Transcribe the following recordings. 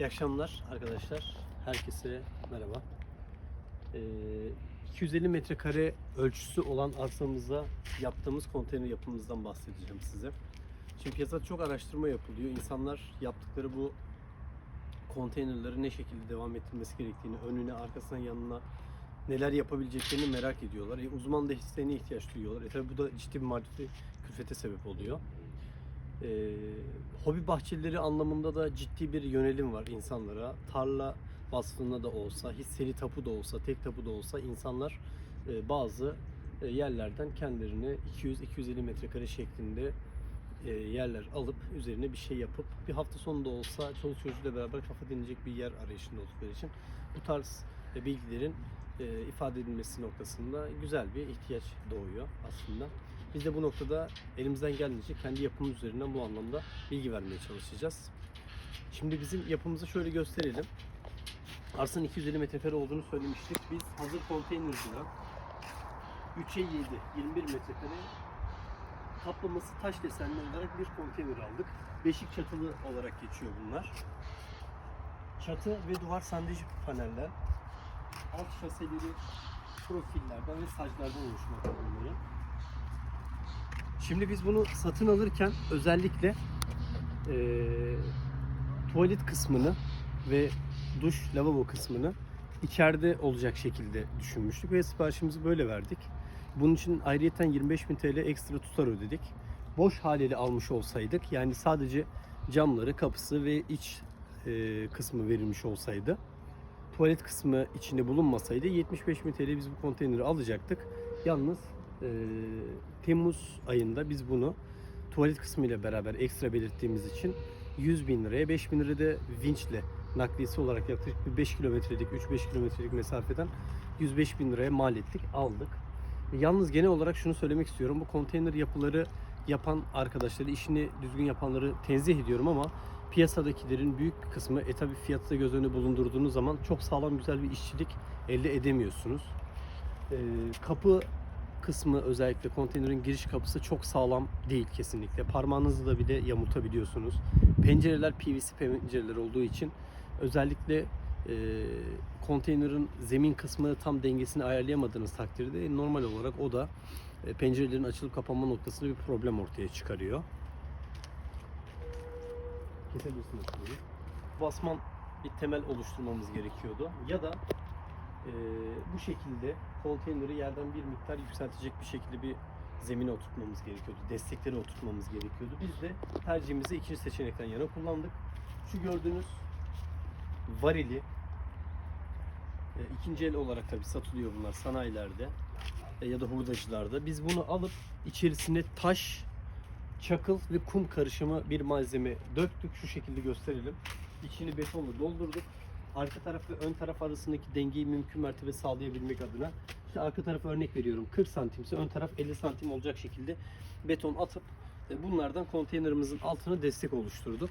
İyi akşamlar arkadaşlar. Herkese merhaba. Ee, 250 metrekare ölçüsü olan arsamıza yaptığımız konteyner yapımımızdan bahsedeceğim size. Şimdi piyasada çok araştırma yapılıyor. İnsanlar yaptıkları bu konteynerleri ne şekilde devam ettirmesi gerektiğini, önüne, arkasına, yanına neler yapabileceklerini merak ediyorlar. E, uzman desteğine ihtiyaç duyuyorlar. E tabi bu da ciddi bir maddi külfete sebep oluyor. Ee, hobi bahçeleri anlamında da ciddi bir yönelim var insanlara. Tarla vasfında da olsa, hisseli tapu da olsa, tek tapu da olsa insanlar e, bazı e, yerlerden kendilerine 200-250 metrekare şeklinde e, yerler alıp üzerine bir şey yapıp bir hafta sonu da olsa çoluk çocuğuyla beraber kafa dinleyecek bir yer arayışında oldukları için bu tarz e, bilgilerin e, ifade edilmesi noktasında güzel bir ihtiyaç doğuyor aslında. Biz de bu noktada elimizden geldiğince kendi yapımız üzerinden bu anlamda bilgi vermeye çalışacağız. Şimdi bizim yapımızı şöyle gösterelim. Arsanın 250 metrekare olduğunu söylemiştik. Biz hazır konteynerciden 3'e 7, 21 metrekare kaplaması taş desenli olarak bir konteyner aldık. Beşik çatılı olarak geçiyor bunlar. Çatı ve duvar sandviç paneller. Alt şaseleri profillerden ve saclardan oluşmakta bunların. Şimdi biz bunu satın alırken özellikle eee, tuvalet kısmını ve duş, lavabo kısmını içeride olacak şekilde düşünmüştük ve siparişimizi böyle verdik. Bunun için ayrıyeten 25.000 TL ekstra tutar ödedik. Boş haliyle almış olsaydık yani sadece camları, kapısı ve iç eee, kısmı verilmiş olsaydı tuvalet kısmı içinde bulunmasaydı 75.000 TL biz bu konteyneri alacaktık. Yalnız eee, Temmuz ayında biz bunu tuvalet kısmı ile beraber ekstra belirttiğimiz için 100 bin liraya 5 bin lirada vinçle nakliyesi olarak yaklaşık bir 5 kilometrelik 3-5 kilometrelik mesafeden 105 bin liraya mal ettik aldık. Yalnız genel olarak şunu söylemek istiyorum. Bu konteyner yapıları yapan arkadaşları, işini düzgün yapanları tenzih ediyorum ama piyasadakilerin büyük kısmı e tabi fiyatı da göz önüne bulundurduğunuz zaman çok sağlam güzel bir işçilik elde edemiyorsunuz. Ee, kapı kısmı özellikle konteynerin giriş kapısı çok sağlam değil kesinlikle. Parmağınızla da bile yamultabiliyorsunuz. Pencereler PVC pencereler olduğu için özellikle e, konteynerin zemin kısmı tam dengesini ayarlayamadığınız takdirde normal olarak o da e, pencerelerin açılıp kapanma noktasında bir problem ortaya çıkarıyor. Kesebilirsiniz. Basman bir temel oluşturmamız gerekiyordu. Ya da e, bu şekilde konteyneri yerden bir miktar yükseltecek bir şekilde bir zemine oturtmamız gerekiyordu. Destekleri oturtmamız gerekiyordu. Biz de tercihimizi ikinci seçenekten yana kullandık. Şu gördüğünüz varili e, ikinci el olarak tabi satılıyor bunlar sanayilerde e, ya da hurdacılarda. Biz bunu alıp içerisine taş, çakıl ve kum karışımı bir malzeme döktük. Şu şekilde gösterelim. İçini betonla doldurduk. Arka taraf ve ön taraf arasındaki dengeyi mümkün mertebe sağlayabilmek adına işte arka tarafa örnek veriyorum 40 santimse ön taraf 50 santim olacak şekilde beton atıp e, bunlardan konteynerimizin altına destek oluşturduk.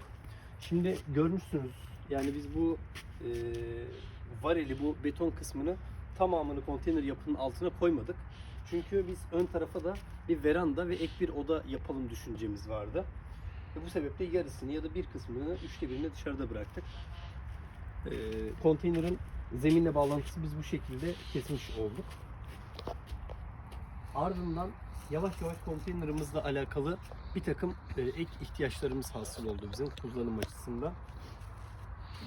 Şimdi görmüşsünüz yani biz bu e, vareli bu beton kısmını tamamını konteyner yapının altına koymadık. Çünkü biz ön tarafa da bir veranda ve ek bir oda yapalım düşüncemiz vardı. Ve bu sebeple yarısını ya da bir kısmını, üçte birini dışarıda bıraktık. Ee, konteynerin zeminle bağlantısı biz bu şekilde kesmiş olduk. Ardından yavaş yavaş konteynerimizle alakalı bir takım e, ek ihtiyaçlarımız hasıl oldu bizim kullanım açısından.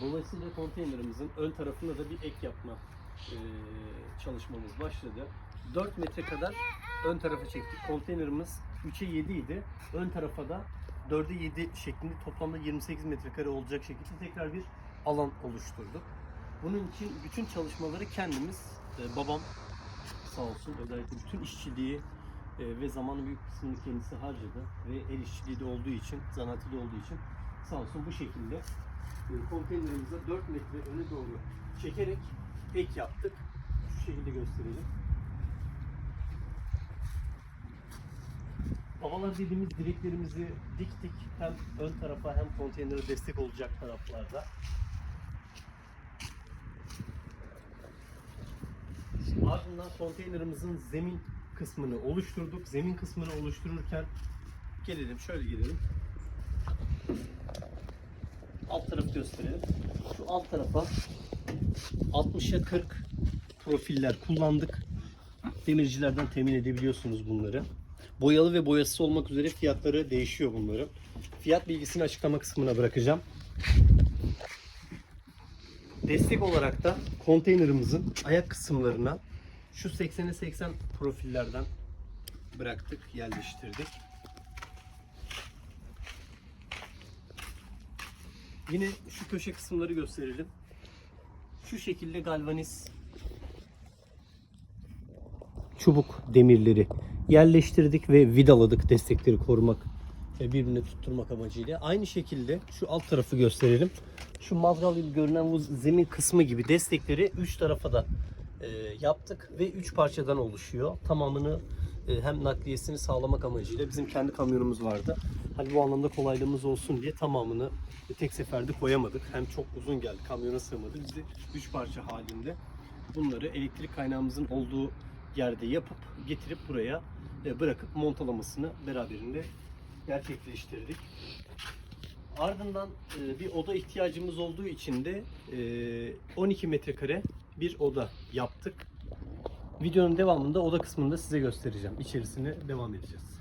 Dolayısıyla konteynerimizin ön tarafında da bir ek yapma e, çalışmamız başladı. 4 metre kadar ön tarafa çektik. Konteynerimiz 3'e 7 idi. Ön tarafa da 4'e 7 şeklinde toplamda 28 metrekare olacak şekilde tekrar bir alan oluşturduk. Bunun için bütün çalışmaları kendimiz, e, babam sağ olsun özellikle bütün işçiliği e, ve zamanın büyük kısmını kendisi harcadı ve el işçiliği de olduğu için, zanaatı da olduğu için sağ olsun bu şekilde e, konteynerimize 4 metre öne doğru çekerek ek yaptık. Şu şekilde gösterelim. Havalar dediğimiz direklerimizi diktik. Hem ön tarafa hem konteynere destek olacak taraflarda. Ardından konteynerimizin zemin kısmını oluşturduk. Zemin kısmını oluştururken gelelim şöyle gelelim. Alt tarafı gösterelim. alt tarafa 60'a 40 profiller kullandık. Demircilerden temin edebiliyorsunuz bunları. Boyalı ve boyasız olmak üzere fiyatları değişiyor bunların. Fiyat bilgisini açıklama kısmına bırakacağım. Destek olarak da konteynerimizin ayak kısımlarına şu 80'e 80 profillerden bıraktık, yerleştirdik. Yine şu köşe kısımları gösterelim. Şu şekilde galvaniz çubuk demirleri yerleştirdik ve vidaladık destekleri korumak ve birbirine tutturmak amacıyla. Aynı şekilde şu alt tarafı gösterelim. Şu mazgal gibi görünen bu zemin kısmı gibi destekleri üç tarafa da e, yaptık ve üç parçadan oluşuyor. Tamamını e, hem nakliyesini sağlamak amacıyla bizim kendi kamyonumuz vardı. Hani bu anlamda kolaylığımız olsun diye tamamını tek seferde koyamadık. Hem çok uzun geldi, kamyona sığmadı. Biz de üç parça halinde bunları elektrik kaynağımızın olduğu yerde yapıp getirip buraya e, bırakıp montalamasını beraberinde gerçekleştirdik. Ardından e, bir oda ihtiyacımız olduğu için de e, 12 metrekare bir oda yaptık. Videonun devamında oda kısmında size göstereceğim. İçerisine devam edeceğiz.